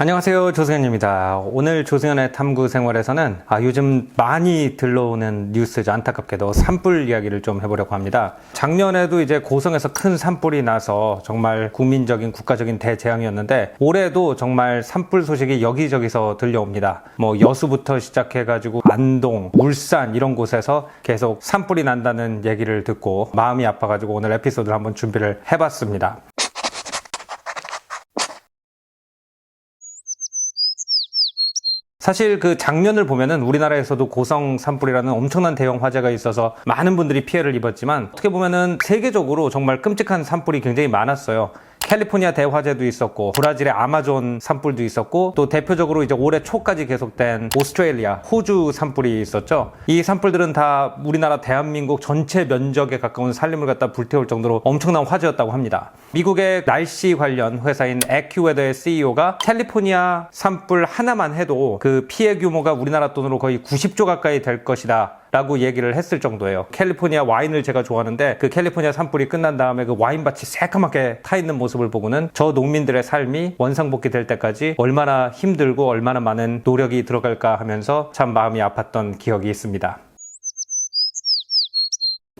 안녕하세요 조승현입니다. 오늘 조승현의 탐구 생활에서는 아, 요즘 많이 들러오는 뉴스죠. 안타깝게도 산불 이야기를 좀 해보려고 합니다. 작년에도 이제 고성에서 큰 산불이 나서 정말 국민적인 국가적인 대재앙이었는데 올해도 정말 산불 소식이 여기저기서 들려옵니다. 뭐 여수부터 시작해가지고 안동, 울산 이런 곳에서 계속 산불이 난다는 얘기를 듣고 마음이 아파가지고 오늘 에피소드를 한번 준비를 해봤습니다. 사실 그 작년을 보면은 우리나라에서도 고성 산불이라는 엄청난 대형 화재가 있어서 많은 분들이 피해를 입었지만 어떻게 보면은 세계적으로 정말 끔찍한 산불이 굉장히 많았어요. 캘리포니아 대화재도 있었고 브라질의 아마존 산불도 있었고 또 대표적으로 이제 올해 초까지 계속된 오스트레일리아 호주 산불이 있었죠. 이 산불들은 다 우리나라 대한민국 전체 면적에 가까운 산림을 갖다 불태울 정도로 엄청난 화재였다고 합니다. 미국의 날씨 관련 회사인 에큐웨더의 CEO가 캘리포니아 산불 하나만 해도 그 피해 규모가 우리나라 돈으로 거의 90조 가까이 될 것이다. 라고 얘기를 했을 정도예요. 캘리포니아 와인을 제가 좋아하는데 그 캘리포니아 산불이 끝난 다음에 그 와인밭이 새까맣게 타 있는 모습을 보고는 저 농민들의 삶이 원상복귀 될 때까지 얼마나 힘들고 얼마나 많은 노력이 들어갈까 하면서 참 마음이 아팠던 기억이 있습니다.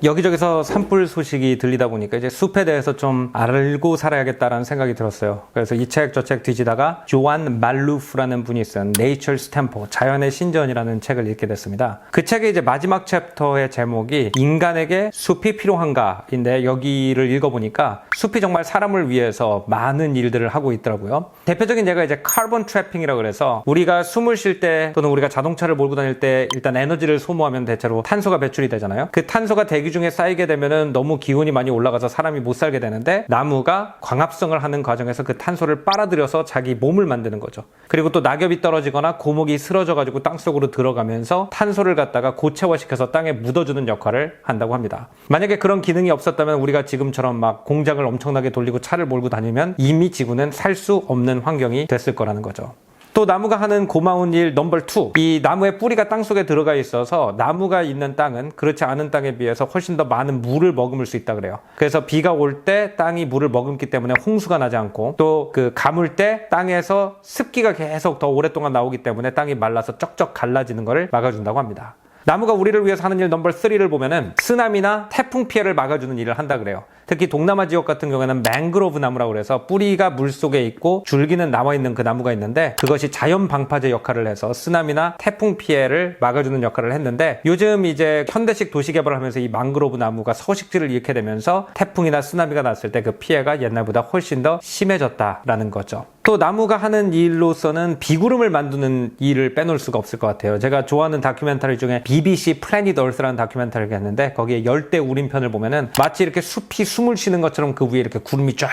여기저기서 산불 소식이 들리다 보니까 이제 숲에 대해서 좀 알고 살아야겠다라는 생각이 들었어요. 그래서 이 책 저책 뒤지다가 조안 말루프라는 분이 쓴 Nature's Tempo 자연의 신전이라는 책을 읽게 됐습니다. 그 책의 이제 마지막 챕터의 제목이 인간에게 숲이 필요한가인데 여기를 읽어보니까 숲이 정말 사람을 위해서 많은 일들을 하고 있더라고요. 대표적인 예가 이제 카본 트래핑이라 그래서 우리가 숨을 쉴 때 또는 우리가 자동차를 몰고 다닐 때 일단 에너지를 소모하면 대체로 탄소가 배출이 되잖아요. 그 탄소가 대기 중에 쌓이게 되면은 너무 기온이 많이 올라가서 사람이 못 살게 되는데 나무가 광합성을 하는 과정에서 그 탄소를 빨아들여서 자기 몸을 만드는 거죠. 그리고 또 낙엽이 떨어지거나 고목이 쓰러져 가지고 땅 속으로 들어가면서 탄소를 갖다가 고체화시켜서 땅에 묻어주는 역할을 한다고 합니다. 만약에 그런 기능이 없었다면 우리가 지금처럼 막 공장을 엄청나게 돌리고 차를 몰고 다니면 이미 지구는 살 수 없는 환경이 됐을 거라는 거죠. 또 나무가 하는 고마운 일 넘버 투. 이 나무의 뿌리가 땅 속에 들어가 있어서 나무가 있는 땅은 그렇지 않은 땅에 비해서 훨씬 더 많은 물을 머금을 수 있다 그래요. 그래서 비가 올 때 땅이 물을 머금기 때문에 홍수가 나지 않고 또 그 가물 때 땅에서 습기가 계속 더 오랫동안 나오기 때문에 땅이 말라서 쩍쩍 갈라지는 것을 막아준다고 합니다. 나무가 우리를 위해서 하는 일 넘버 3를 보면은 쓰나미나 태풍 피해를 막아주는 일을 한다 그래요. 특히 동남아 지역 같은 경우에는 맹그로브 나무라고 그래서 뿌리가 물 속에 있고 줄기는 나와 있는 그 나무가 있는데 그것이 자연 방파제 역할을 해서 쓰나미나 태풍 피해를 막아주는 역할을 했는데 요즘 이제 현대식 도시 개발을 하면서 이 망그로브 나무가 서식지를 잃게 되면서 태풍이나 쓰나미가 났을 때 그 피해가 옛날보다 훨씬 더 심해졌다라는 거죠. 또 나무가 하는 일로서는 비구름을 만드는 일을 빼놓을 수가 없을 것 같아요. 제가 좋아하는 다큐멘터리 중에 BBC 플래닛 얼스라는 다큐멘터리가 있는데 거기에 열대 우림편을 보면은 마치 이렇게 숲이 숨을 쉬는 것처럼 그 위에 이렇게 구름이 쫙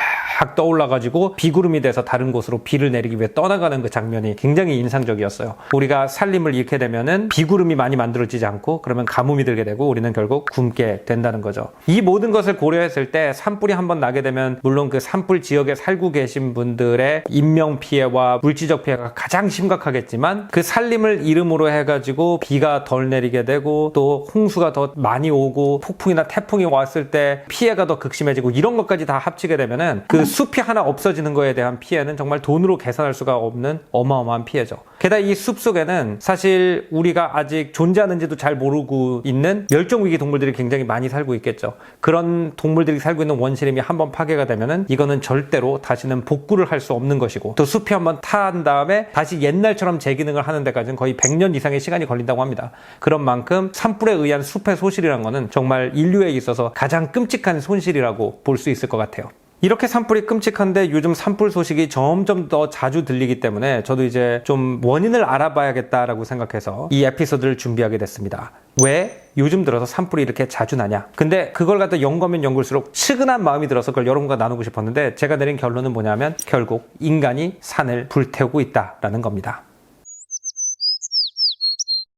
떠올라가지고 비구름이 돼서 다른 곳으로 비를 내리기 위해 떠나가는 그 장면이 굉장히 인상적이었어요. 우리가 살림을 잃게 되면은 비구름이 많이 만들어지지 않고 그러면 가뭄이 들게 되고 우리는 결국 굶게 된다는 거죠. 이 모든 것을 고려했을 때 산불이 한번 나게 되면 물론 그 산불 지역에 살고 계신 분들의 인명 피해와 물질적 피해가 가장 심각하겠지만 그 살림을 이름으로 해가지고 비가 덜 내리게 되고 또 홍수가 더 많이 오고 폭풍이나 태풍이 왔을 때 피해가 더 극심해지고 이런 것까지 다 합치게 되면은 그 숲이 하나 없어지는 거에 대한 피해는 정말 돈으로 계산할 수가 없는 어마어마한 피해죠. 게다가 이 숲 속에는 사실 우리가 아직 존재하는지도 잘 모르고 있는 멸종위기 동물들이 굉장히 많이 살고 있겠죠. 그런 동물들이 살고 있는 원시림이 한번 파괴가 되면은 이거는 절대로 다시는 복구를 할 수 없는 것이고 또 숲이 한번 탄 다음에 다시 옛날처럼 재기능을 하는 데까지는 거의 100년 이상의 시간이 걸린다고 합니다. 그런 만큼 산불에 의한 숲의 소실이란 거는 정말 인류에 있어서 가장 끔찍한 손실이라고 볼 수 있을 것 같아요. 이렇게 산불이 끔찍한데 요즘 산불 소식이 점점 더 자주 들리기 때문에 저도 이제 좀 원인을 알아봐야겠다라고 생각해서 이 에피소드를 준비하게 됐습니다. 왜 요즘 들어서 산불이 이렇게 자주 나냐? 근데 그걸 갖다 연구하면 연구할수록 측은한 마음이 들어서 그걸 여러분과 나누고 싶었는데 제가 내린 결론은 뭐냐면 결국 인간이 산을 불태우고 있다라는 겁니다.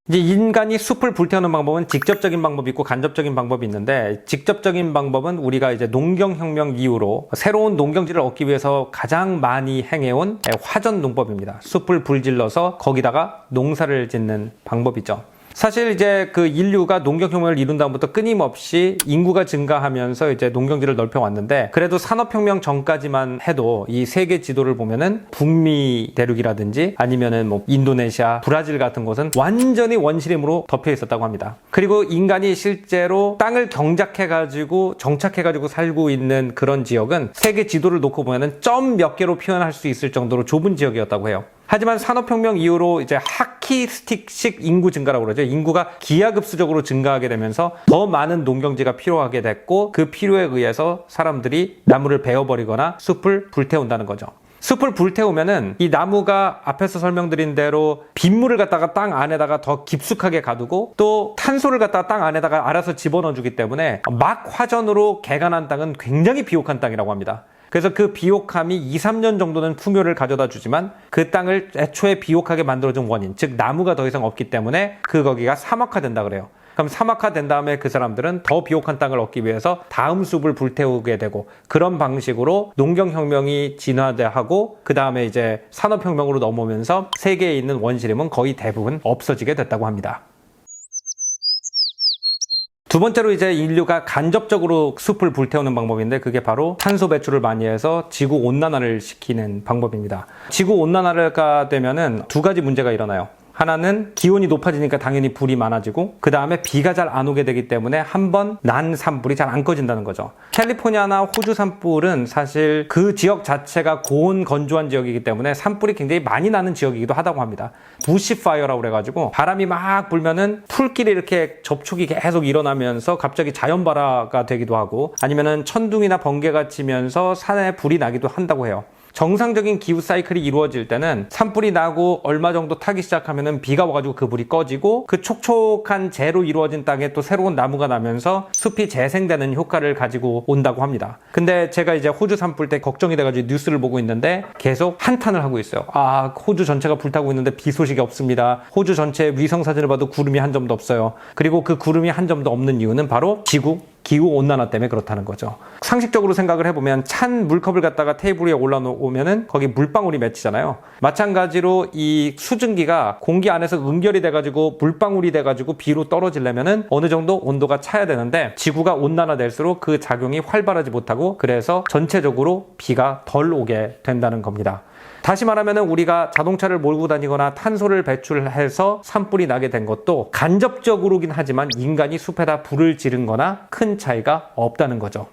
이제 인간이 숲을 불태우는 방법은 직접적인 방법이 있고 간접적인 방법이 있는데 직접적인 방법은 우리가 이제 농경혁명 이후로 새로운 농경지를 얻기 위해서 가장 많이 행해온 화전 농법입니다. 숲을 불질러서 거기다가 농사를 짓는 방법이죠. 사실 이제 그 인류가 농경혁명을 이룬 다음부터 끊임없이 인구가 증가하면서 이제 농경지를 넓혀 왔는데 그래도 산업혁명 전까지만 해도 이 세계 지도를 보면은 북미 대륙이라든지 아니면은 뭐 인도네시아, 브라질 같은 곳은 완전히 원시림으로 덮여 있었다고 합니다. 그리고 인간이 실제로 땅을 경작해 가지고 정착해 가지고 살고 있는 그런 지역은 세계 지도를 놓고 보면은 점 몇 개로 표현할 수 있을 정도로 좁은 지역이었다고 해요. 하지만 산업혁명 이후로 이제 하키 스틱식 인구 증가라고 그러죠. 인구가 기하급수적으로 증가하게 되면서 더 많은 농경지가 필요하게 됐고 그 필요에 의해서 사람들이 나무를 베어버리거나 숲을 불태운다는 거죠. 숲을 불태우면은 이 나무가 앞에서 설명드린 대로 빗물을 갖다가 땅 안에다가 더 깊숙하게 가두고 또 탄소를 갖다가 땅 안에다가 알아서 집어넣어 주기 때문에 막 화전으로 개간한 땅은 굉장히 비옥한 땅이라고 합니다. 그래서 그 비옥함이 2, 3년 정도는 풍요를 가져다 주지만 그 땅을 애초에 비옥하게 만들어준 원인, 즉 나무가 더 이상 없기 때문에 그 거기가 사막화된다 그래요. 그럼 사막화된 다음에 그 사람들은 더 비옥한 땅을 얻기 위해서 다음 숲을 불태우게 되고 그런 방식으로 농경혁명이 진화하고 그 다음에 이제 산업혁명으로 넘어오면서 세계에 있는 원시림은 거의 대부분 없어지게 됐다고 합니다. 두 번째로 이제 인류가 간접적으로 숲을 불태우는 방법인데 그게 바로 탄소 배출을 많이 해서 지구 온난화를 시키는 방법입니다. 지구 온난화가 되면은 두 가지 문제가 일어나요. 하나는 기온이 높아지니까 당연히 불이 많아지고 그 다음에 비가 잘 안 오게 되기 때문에 한 번 난 산불이 잘 안 꺼진다는 거죠. 캘리포니아나 호주 산불은 사실 그 지역 자체가 고온 건조한 지역이기 때문에 산불이 굉장히 많이 나는 지역이기도 하다고 합니다. 부시 파이어라고 그래가지고 바람이 막 불면은 풀길이 이렇게 접촉이 계속 일어나면서 갑자기 자연 발화가 되기도 하고 아니면은 천둥이나 번개가 치면서 산에 불이 나기도 한다고 해요. 정상적인 기후 사이클이 이루어질 때는 산불이 나고 얼마 정도 타기 시작하면은 비가 와가지고 그 불이 꺼지고 그 촉촉한 재로 이루어진 땅에 또 새로운 나무가 나면서 숲이 재생되는 효과를 가지고 온다고 합니다. 근데 제가 이제 호주 산불 때 걱정이 돼가지고 뉴스를 보고 있는데 계속 한탄을 하고 있어요. 아, 호주 전체가 불타고 있는데 비 소식이 없습니다. 호주 전체 위성 사진을 봐도 구름이 한 점도 없어요. 그리고 그 구름이 한 점도 없는 이유는 바로 지구 기후 온난화 때문에 그렇다는 거죠. 상식적으로 생각을 해보면 찬 물컵을 갖다가 테이블 위에 올라오면은 거기 물방울이 맺히잖아요. 마찬가지로 이 수증기가 공기 안에서 응결이 돼가지고 물방울이 돼가지고 비로 떨어지려면은 어느 정도 온도가 차야 되는데 지구가 온난화될수록 그 작용이 활발하지 못하고 그래서 전체적으로 비가 덜 오게 된다는 겁니다. 다시 말하면 우리가 자동차를 몰고 다니거나 탄소를 배출해서 산불이 나게 된 것도 간접적으로긴 하지만 인간이 숲에다 불을 지른 거나 큰 차이가 없다는 거죠.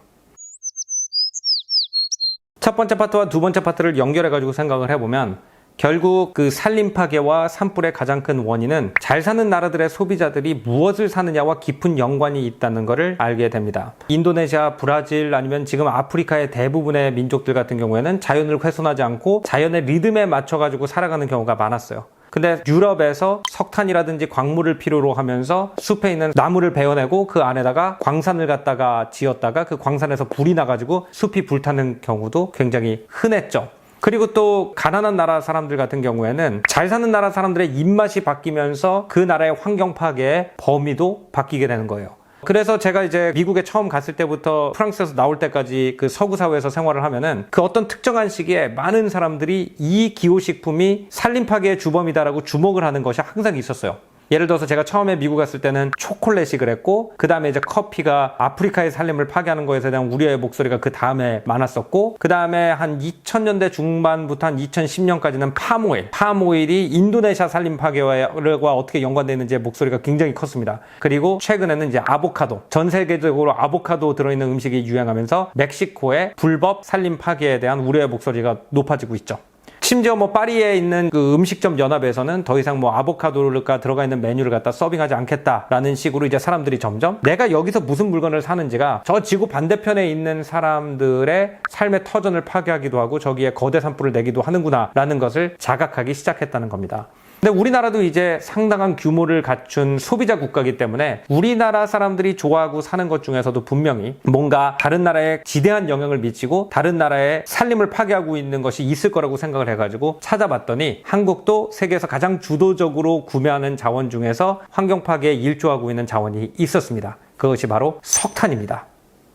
첫 번째 파트와 두 번째 파트를 연결해가지고 생각을 해보면 결국 그 산림 파괴와 산불의 가장 큰 원인은 잘 사는 나라들의 소비자들이 무엇을 사느냐와 깊은 연관이 있다는 것을 알게 됩니다. 인도네시아, 브라질 아니면 지금 아프리카의 대부분의 민족들 같은 경우에는 자연을 훼손하지 않고 자연의 리듬에 맞춰 가지고 살아가는 경우가 많았어요. 근데 유럽에서 석탄이라든지 광물을 필요로 하면서 숲에 있는 나무를 베어내고 그 안에다가 광산을 갖다가 지었다가 그 광산에서 불이 나가지고 숲이 불타는 경우도 굉장히 흔했죠. 그리고 또 가난한 나라 사람들 같은 경우에는 잘 사는 나라 사람들의 입맛이 바뀌면서 그 나라의 환경 파괴의 범위도 바뀌게 되는 거예요. 그래서 제가 이제 미국에 처음 갔을 때부터 프랑스에서 나올 때까지 그 서구 사회에서 생활을 하면은 그 어떤 특정한 시기에 많은 사람들이 이 기호식품이 산림 파괴의 주범이다라고 주목을 하는 것이 항상 있었어요. 예를 들어서 제가 처음에 미국 갔을 때는 초콜릿이 그랬고 그 다음에 이제 커피가 아프리카의 살림을 파괴하는 것에 대한 우려의 목소리가 그 다음에 많았었고 그 다음에 한 2000년대 중반부터 한 2010년까지는 파모일 파모일이 인도네시아 살림 파괴와 어떻게 연관되어 있는지의 목소리가 굉장히 컸습니다. 그리고 최근에는 이제 아보카도 전 세계적으로 아보카도 들어있는 음식이 유행하면서 멕시코의 불법 살림 파괴에 대한 우려의 목소리가 높아지고 있죠 심지어 뭐 파리에 있는 그 음식점 연합에서는 더 이상 뭐 아보카도가 들어가 있는 메뉴를 갖다 서빙하지 않겠다라는 식으로 이제 사람들이 점점 내가 여기서 무슨 물건을 사는지가 저 지구 반대편에 있는 사람들의 삶의 터전을 파괴하기도 하고 저기에 거대 산불을 내기도 하는구나라는 것을 자각하기 시작했다는 겁니다. 근데 우리나라도 이제 상당한 규모를 갖춘 소비자 국가이기 때문에 우리나라 사람들이 좋아하고 사는 것 중에서도 분명히 뭔가 다른 나라에 지대한 영향을 미치고 다른 나라의 살림을 파괴하고 있는 것이 있을 거라고 생각을 해가지고 찾아봤더니 한국도 세계에서 가장 주도적으로 구매하는 자원 중에서 환경 파괴에 일조하고 있는 자원이 있었습니다. 그것이 바로 석탄입니다.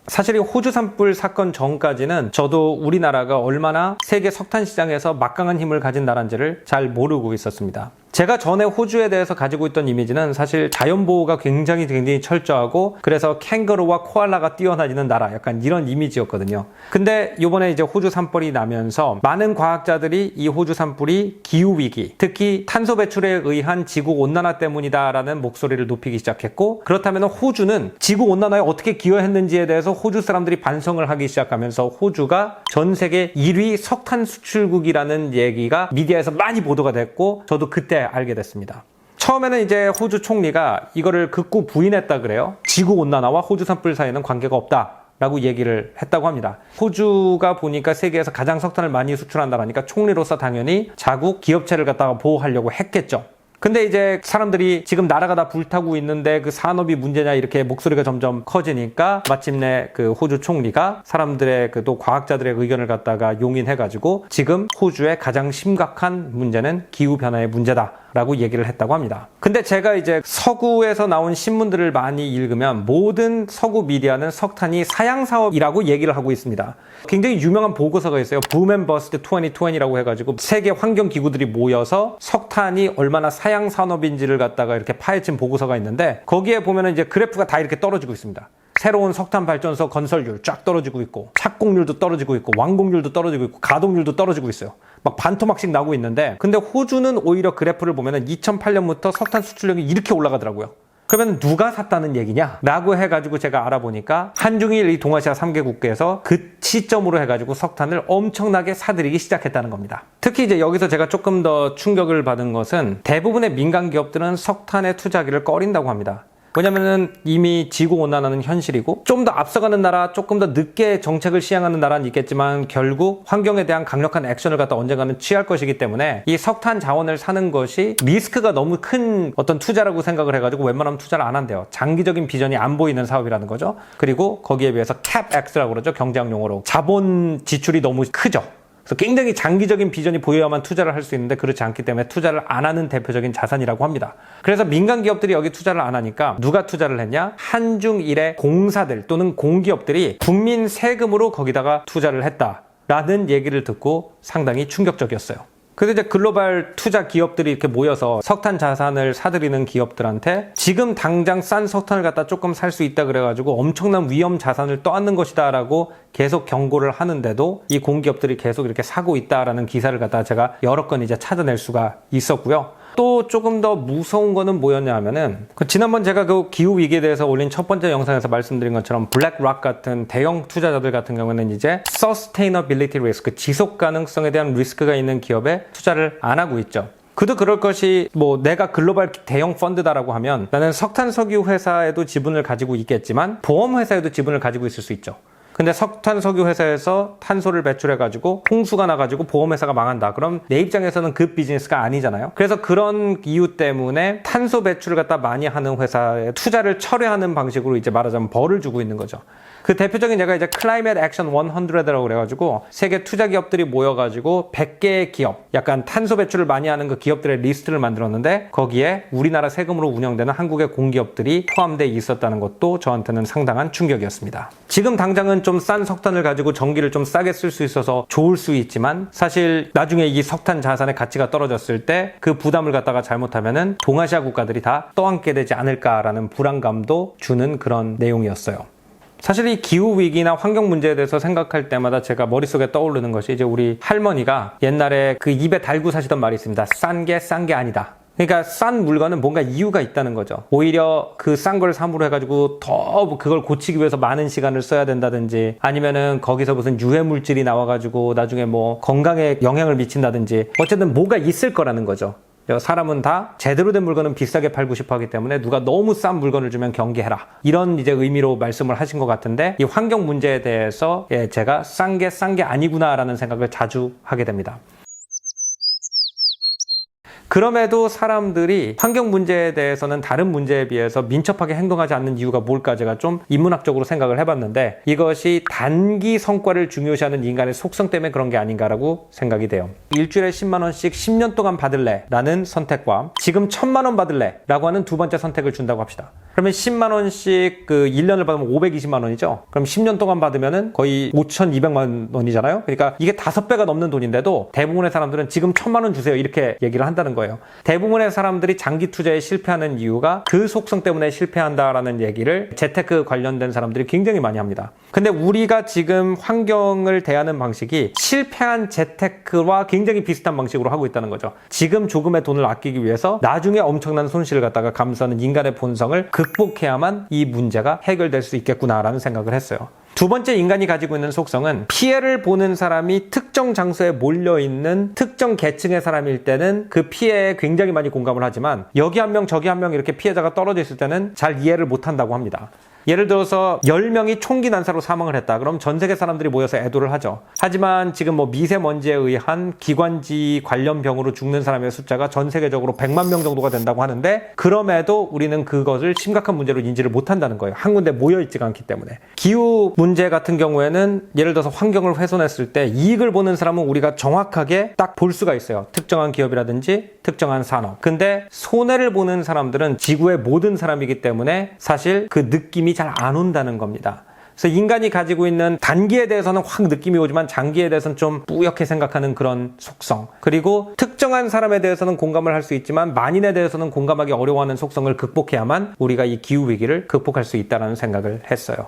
사실 이 호주 산불 사건 전까지는 저도 우리나라가 얼마나 세계 석탄 시장에서 막강한 힘을 가진 나라인지를 잘 모르고 있었습니다. 제가 전에 호주에 대해서 가지고 있던 이미지는 사실 자연 보호가 굉장히 굉장히 철저하고 그래서 캥거루와 코알라가 뛰어다니는 나라 약간 이런 이미지였거든요. 근데 이번에 이제 호주 산불이 나면서 많은 과학자들이 이 호주 산불이 기후 위기, 특히 탄소 배출에 의한 지구 온난화 때문이다라는 목소리를 높이기 시작했고 그렇다면 호주는 지구 온난화에 어떻게 기여했는지에 대해서 호주 사람들이 반성을 하기 시작하면서 호주가 전 세계 1위 석탄 수출국이라는 얘기가 미디어에서 많이 보도가 됐고 저도 그때 알게 됐습니다. 처음에는 이제 호주 총리가 이거를 극구 부인했다 그래요. 지구 온난화와 호주 산불 사이에는 관계가 없다. 라고 얘기를 했다고 합니다. 호주가 보니까 세계에서 가장 석탄을 많이 수출한다라니까 총리로서 당연히 자국 기업체를 갖다가 보호하려고 했겠죠. 근데 이제 사람들이 지금 나라가 다 불타고 있는데 그 산업이 문제냐 이렇게 목소리가 점점 커지니까 마침내 그 호주 총리가 사람들의 그 또 과학자들의 의견을 갖다가 용인해가지고 지금 호주의 가장 심각한 문제는 기후변화의 문제다. 라고 얘기를 했다고 합니다. 근데 제가 이제 서구에서 나온 신문들을 많이 읽으면 모든 서구 미디어는 석탄이 사양 사업이라고 얘기를 하고 있습니다. 굉장히 유명한 보고서가 있어요. 부맨 버스트 2020이라고 해가지고 세계 환경 기구들이 모여서 석탄이 얼마나 사양 산업인지를 갖다가 이렇게 파헤친 보고서가 있는데 거기에 보면은 이제 그래프가 다 이렇게 떨어지고 있습니다. 새로운 석탄 발전소 건설률 쫙 떨어지고 있고 착공률도 떨어지고 있고 완공률도 떨어지고 있고 가동률도 떨어지고 있어요. 막 반토막씩 나고 있는데 근데 호주는 오히려 그래프를 보면은 2008년부터 석탄 수출량이 이렇게 올라가더라고요. 그러면 누가 샀다는 얘기냐? 라고 해가지고 제가 알아보니까 한중일 이 동아시아 3개국에서 그 시점으로 해가지고 석탄을 엄청나게 사들이기 시작했다는 겁니다. 특히 이제 여기서 제가 조금 더 충격을 받은 것은 대부분의 민간 기업들은 석탄의 투자기를 꺼린다고 합니다. 왜냐면은 이미 지구 온난화는 현실이고 좀 더 앞서가는 나라, 조금 더 늦게 정책을 시행하는 나라는 있겠지만 결국 환경에 대한 강력한 액션을 갖다 언젠가는 취할 것이기 때문에 이 석탄 자원을 사는 것이 리스크가 너무 큰 어떤 투자라고 생각을 해가지고 웬만하면 투자를 안 한대요. 장기적인 비전이 안 보이는 사업이라는 거죠. 그리고 거기에 비해서 CapEx라고 그러죠. 경제학 용어로. 자본 지출이 너무 크죠. 그래서 굉장히 장기적인 비전이 보여야만 투자를 할 수 있는데 그렇지 않기 때문에 투자를 안 하는 대표적인 자산이라고 합니다. 그래서 민간 기업들이 여기 투자를 안 하니까 누가 투자를 했냐? 한중일의 공사들 또는 공기업들이 국민 세금으로 거기다가 투자를 했다 라는 얘기를 듣고 상당히 충격적이었어요. 그래서 이제 글로벌 투자 기업들이 이렇게 모여서 석탄 자산을 사들이는 기업들한테 지금 당장 싼 석탄을 갖다 조금 살 수 있다 그래가지고 엄청난 위험 자산을 떠안는 것이다라고 계속 경고를 하는데도 이 공기업들이 계속 이렇게 사고 있다라는 기사를 갖다가 제가 여러 건 이제 찾아낼 수가 있었고요. 또 조금 더 무서운 거는 뭐였냐 하면은 그 지난번 제가 그 기후 위기에 대해서 올린 첫 번째 영상에서 말씀드린 것처럼 블랙락 같은 대형 투자자들 같은 경우는 이제 sustainability risk 지속 가능성에 대한 리스크가 있는 기업에 투자를 안 하고 있죠. 그도 그럴 것이 뭐 내가 글로벌 대형 펀드다라고 하면 나는 석탄 석유 회사에도 지분을 가지고 있겠지만 보험 회사에도 지분을 가지고 있을 수 있죠. 근데 석탄 석유 회사에서 탄소를 배출해 가지고 홍수가 나 가지고 보험 회사가 망한다. 그럼 내 입장에서는 그 비즈니스가 아니잖아요. 그래서 그런 이유 때문에 탄소 배출을 갖다 많이 하는 회사에 투자를 철회하는 방식으로 이제 말하자면 벌을 주고 있는 거죠. 그 대표적인 제가 이제 클라이밋 액션 100라고 그래가지고 세계 투자 기업들이 모여가지고 100개의 기업, 약간 탄소 배출을 많이 하는 그 기업들의 리스트를 만들었는데 거기에 우리나라 세금으로 운영되는 한국의 공기업들이 포함되어 있었다는 것도 저한테는 상당한 충격이었습니다. 지금 당장은 좀싼 석탄을 가지고 전기를 좀 싸게 쓸 수 있어서 좋을 수 있지만 사실 나중에 이 석탄 자산의 가치가 떨어졌을 때 그 부담을 갖다가 잘못하면은 동아시아 국가들이 다 떠안게 되지 않을까라는 불안감도 주는 그런 내용이었어요. 사실 이 기후 위기나 환경 문제에 대해서 생각할 때마다 제가 머릿속에 떠오르는 것이 이제 우리 할머니가 옛날에 그 입에 달고 사시던 말이 있습니다. 싼 게 싼 게 아니다. 그러니까 싼 물건은 뭔가 이유가 있다는 거죠. 오히려 그 싼걸 사물로 해가지고 더 그걸 고치기 위해서 많은 시간을 써야 된다든지 아니면은 거기서 무슨 유해 물질이 나와가지고 나중에 뭐 건강에 영향을 미친다든지 어쨌든 뭐가 있을 거라는 거죠. 사람은 다 제대로 된 물건은 비싸게 팔고 싶어 하기 때문에 누가 너무 싼 물건을 주면 경계해라. 이런 이제 의미로 말씀을 하신 것 같은데 이 환경 문제에 대해서 예, 제가 싼 게 싼 게 아니구나라는 생각을 자주 하게 됩니다. 그럼에도 사람들이 환경 문제에 대해서는 다른 문제에 비해서 민첩하게 행동하지 않는 이유가 뭘까 제가 좀 인문학적으로 생각을 해봤는데 이것이 단기 성과를 중요시하는 인간의 속성 때문에 그런 게 아닌가라고 생각이 돼요. 일주일에 10만 원씩 10년 동안 받을래 라는 선택과 지금 1000만 원 받을래 라고 하는 두 번째 선택을 준다고 합시다. 그러면 10만 원씩 그 1년을 받으면 520만 원이죠. 그럼 10년 동안 받으면은 거의 5,200만 원이잖아요. 그러니까 이게 다섯 배가 넘는 돈인데도 대부분의 사람들은 지금 1,000만 원 주세요 이렇게 얘기를 한다는 거예요. 대부분의 사람들이 장기 투자에 실패하는 이유가 그 속성 때문에 실패한다라는 얘기를 재테크 관련된 사람들이 굉장히 많이 합니다. 근데 우리가 지금 환경을 대하는 방식이 실패한 재테크와 굉장히 비슷한 방식으로 하고 있다는 거죠. 지금 조금의 돈을 아끼기 위해서 나중에 엄청난 손실을 갖다가 감수하는 인간의 본성을 극복해야만 이 문제가 해결될 수 있겠구나라는 생각을 했어요. 두 번째 인간이 가지고 있는 속성은 피해를 보는 사람이 특정 장소에 몰려 있는 특정 계층의 사람일 때는 그 피해에 굉장히 많이 공감을 하지만 여기 한 명 저기 한 명 이렇게 피해자가 떨어져 있을 때는 잘 이해를 못 한다고 합니다. 예를 들어서 10명이 총기 난사로 사망을 했다. 그럼 전 세계 사람들이 모여서 애도를 하죠. 하지만 지금 뭐 미세먼지에 의한 기관지 관련 병으로 죽는 사람의 숫자가 전 세계적으로 100만 명 정도가 된다고 하는데 그럼에도 우리는 그것을 심각한 문제로 인지를 못 한다는 거예요. 한 군데 모여 있지가 않기 때문에. 기후 문제 같은 경우에는 예를 들어서 환경을 훼손했을 때 이익을 보는 사람은 우리가 정확하게 딱 볼 수가 있어요. 특정한 기업이라든지 특정한 산업. 근데 손해를 보는 사람들은 지구의 모든 사람이기 때문에 사실 그 느낌이 잘 안 온다는 겁니다. 그래서 인간이 가지고 있는 단기에 대해서는 확 느낌이 오지만 장기에 대해서는 좀 뿌옇게 생각하는 그런 속성. 그리고 특정한 사람에 대해서는 공감을 할 수 있지만 만인에 대해서는 공감하기 어려워하는 속성을 극복해야만 우리가 이 기후 위기를 극복할 수 있다는 생각을 했어요.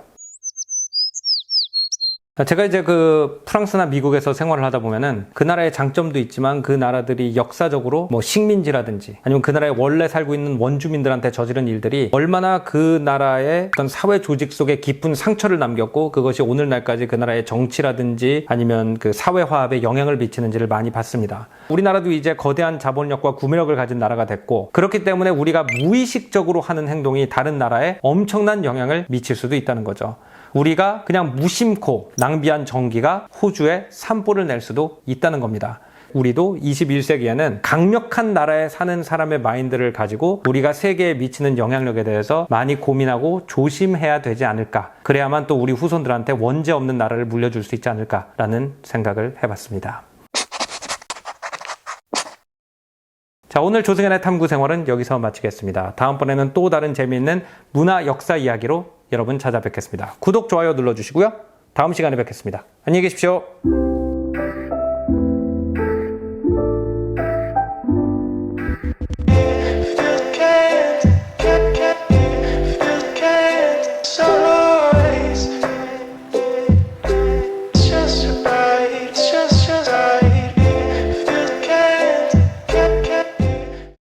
제가 이제 그 프랑스나 미국에서 생활을 하다 보면은 그 나라의 장점도 있지만 그 나라들이 역사적으로 뭐 식민지라든지 아니면 그 나라에 원래 살고 있는 원주민들한테 저지른 일들이 얼마나 그 나라의 어떤 사회 조직 속에 깊은 상처를 남겼고 그것이 오늘날까지 그 나라의 정치라든지 아니면 그 사회 화합에 영향을 미치는지를 많이 봤습니다. 우리나라도 이제 거대한 자본력과 구매력을 가진 나라가 됐고 그렇기 때문에 우리가 무의식적으로 하는 행동이 다른 나라에 엄청난 영향을 미칠 수도 있다는 거죠. 우리가 그냥 무심코 낭비한 전기가 호주에 산불을 낼 수도 있다는 겁니다. 우리도 21세기에는 강력한 나라에 사는 사람의 마인드를 가지고 우리가 세계에 미치는 영향력에 대해서 많이 고민하고 조심해야 되지 않을까. 그래야만 또 우리 후손들한테 원죄 없는 나라를 물려줄 수 있지 않을까라는 생각을 해봤습니다. 자, 오늘 조승현의 탐구 생활은 여기서 마치겠습니다. 다음번에는 또 다른 재미있는 문화 역사 이야기로 여러분 찾아뵙겠습니다. 구독, 좋아요 눌러주시고요. 다음 시간에 뵙겠습니다. 안녕히 계십시오.